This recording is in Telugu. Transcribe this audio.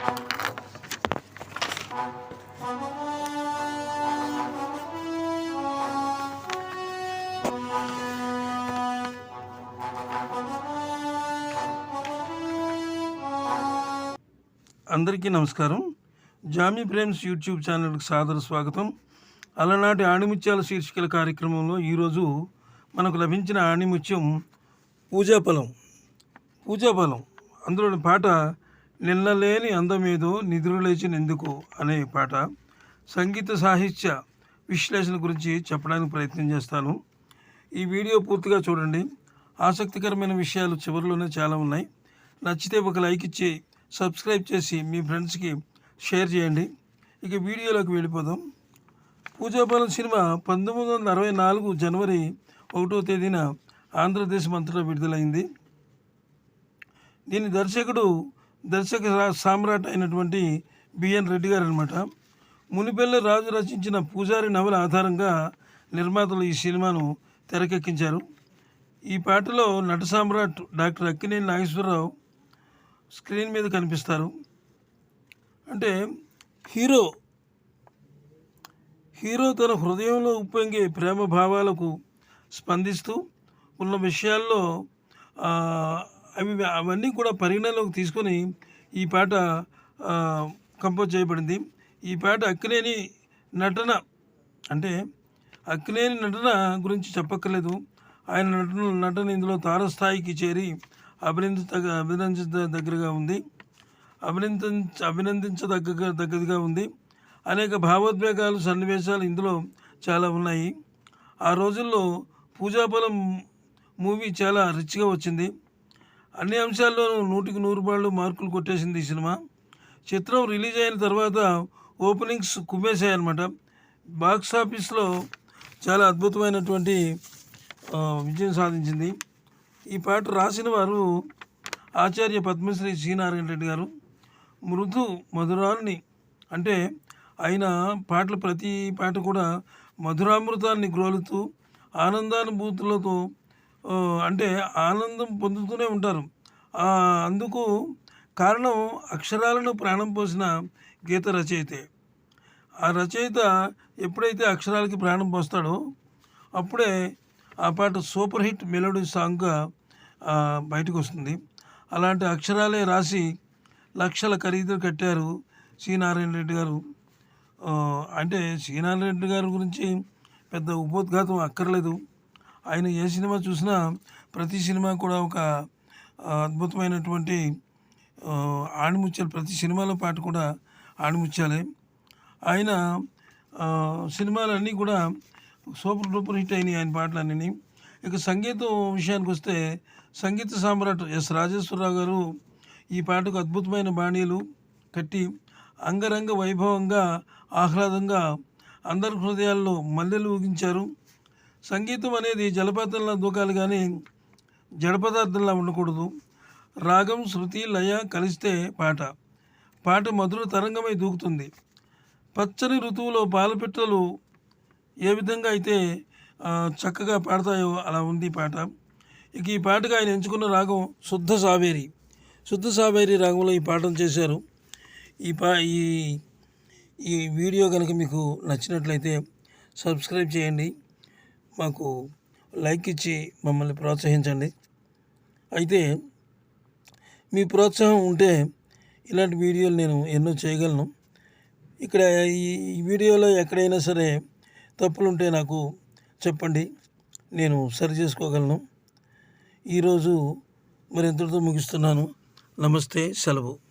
అందరికీ నమస్కారం. జామీ ప్రేమ్స్ యూట్యూబ్ ఛానల్కి సాదర స్వాగతం. అలనాటి ఆణిముత్యాల శీర్షికల కార్యక్రమంలో ఈరోజు మనకు లభించిన ఆణిముత్యం పూజాఫలం పూజాఫలం అందులోని పాట నిన్నలేని అందమేదో నిద్రలేచినందుకు అనే పాట సంగీత సాహిత్య విశ్లేషణ గురించి చెప్పడానికి ప్రయత్నం చేస్తాను. ఈ వీడియో పూర్తిగా చూడండి. ఆసక్తికరమైన విషయాలు చివరిలోనే చాలా ఉన్నాయి. నచ్చితే ఒక లైక్ ఇచ్చి సబ్స్క్రైబ్ చేసి మీ ఫ్రెండ్స్కి షేర్ చేయండి. ఇక వీడియోలోకి వెళ్ళిపోదాం. పూజాపాలెం సినిమా పంతొమ్మిది వందల అరవై నాలుగు జనవరి ఒకటో తేదీన ఆంధ్రప్రదేశ్ మంత్రిలో విడుదలైంది. దీని దర్శకుడు దర్శక సామ్రాట్ అయినటువంటి బిఎన్ రెడ్డి గారు అనమాట మునిపెల్ల రాజు రచించిన పూజారి నవల ఆధారంగా నిర్మాతలు ఈ సినిమాను తెరకెక్కించారు. ఈ పాటలో నట సామ్రాట్ డాక్టర్ అక్కినేని నాగేశ్వరరావు స్క్రీన్ మీద కనిపిస్తారు. అంటే హీరో హీరో తన హృదయంలో ఉప్పొంగే ప్రేమ భావాలకు స్పందిస్తూ ఉన్న విషయాల్లో అవి అవన్నీ కూడా పరిగణలోకి తీసుకొని ఈ పాట కంపోజ్ చేయబడింది. ఈ పాట అక్కినేని నటన అంటే అక్కినేని నటన గురించి చెప్పక్కర్లేదు. ఆయన నటన నటన ఇందులో తారస్థాయికి చేరి అభినందించ అభినందించ దగ్గరగా ఉంది. అభినందించ అభినందించదగ్గ దగ్గరగా ఉంది. అనేక భావోద్వేగాలు సన్నివేశాలు ఇందులో చాలా ఉన్నాయి. ఆ రోజుల్లో పూజాపలం మూవీ చాలా రిచ్గా వచ్చింది. అన్ని అంశాల్లోనూ నూటికి నూరు పాళ్ళు మార్కులు కొట్టేసింది ఈ సినిమా. చిత్రం రిలీజ్ అయిన తర్వాత ఓపెనింగ్స్ కుమ్మేశాయి అనమాట బాక్స్ ఆఫీస్లో చాలా అద్భుతమైనటువంటి విజయం సాధించింది. ఈ పాట రాసిన వారు ఆచార్య పద్మశ్రీ శ్రీనారాయణ రెడ్డి గారు. మృదు మధురాల్ని అంటే ఆయన పాటలు ప్రతి పాట కూడా మధురామృతాన్ని గ్రోలుతూ ఆనందానుభూతులతో అంటే ఆనందం పొందుతూనే ఉంటారు. అందుకు కారణం అక్షరాలను ప్రాణం పోసిన గీత రచయితే. ఆ రచయిత ఎప్పుడైతే అక్షరాలకి ప్రాణం పోస్తాడో అప్పుడే ఆ పాట సూపర్ హిట్ మెలోడీ సాంగ్గా బయటకు వస్తుంది అలాంటి అక్షరాలే రాసి లక్షల ఖరీదు కట్టారు సి నారాయణ రెడ్డి గారు. అంటే సి నారాయణ రెడ్డి గారి గురించి పెద్ద ఉపోద్ఘాతం అక్కర్లేదు. ఆయన ఏ సినిమా చూసినా ప్రతి సినిమా కూడా ఒక అద్భుతమైనటువంటి ఆణిముత్యాలు ప్రతి సినిమాలో పాట కూడా ఆణిముత్యాలే. ఆయన సినిమాలన్నీ కూడా సూపర్ డూపర్ హిట్ అయినాయి ఆయన పాటలన్నీ ఇక సంగీతం విషయానికి వస్తే సంగీత సామ్రాట్ ఎస్ రాజేశ్వరరావు గారు ఈ పాటకు అద్భుతమైన బాణీలు కట్టి అంగరంగ వైభవంగా ఆహ్లాదంగా అందరి హృదయాల్లో మల్లెలు ఊగించారు. సంగీతం అనేది జలపాతంలా దూకాలి కానీ జడ పదార్థంలా ఉండకూడదు. రాగం శృతి లయ కలిస్తే పాట. పాట మధుర తరంగమై దూకుతుంది. పచ్చని ఋతువులో పాలపిట్టలు ఏ విధంగా అయితే చక్కగా పాడతాయో అలా ఉంది ఈ పాట. ఇక ఈ పాటగా ఆయన ఎంచుకున్న రాగం శుద్ధ సావేరి. శుద్ధ సావేరి రాగంలో ఈ పాటను చేశారు. ఈ పా ఈ ఈ వీడియో కనుక మీకు నచ్చినట్లయితే సబ్స్క్రైబ్ చేయండి. మాకు లైక్ ఇచ్చి మమ్మల్ని ప్రోత్సహించండి. అయితే మీ ప్రోత్సాహం ఉంటే ఇలాంటి వీడియోలు నేను ఎన్నో చేయగలను. ఇక్కడ ఈ వీడియోలో ఎక్కడైనా సరే తప్పులుంటే నాకు చెప్పండి. నేను సరి చేసుకోగలను. ఈరోజు మరి ఇంతటితో ముగిస్తున్నాను. నమస్తే సెలవు.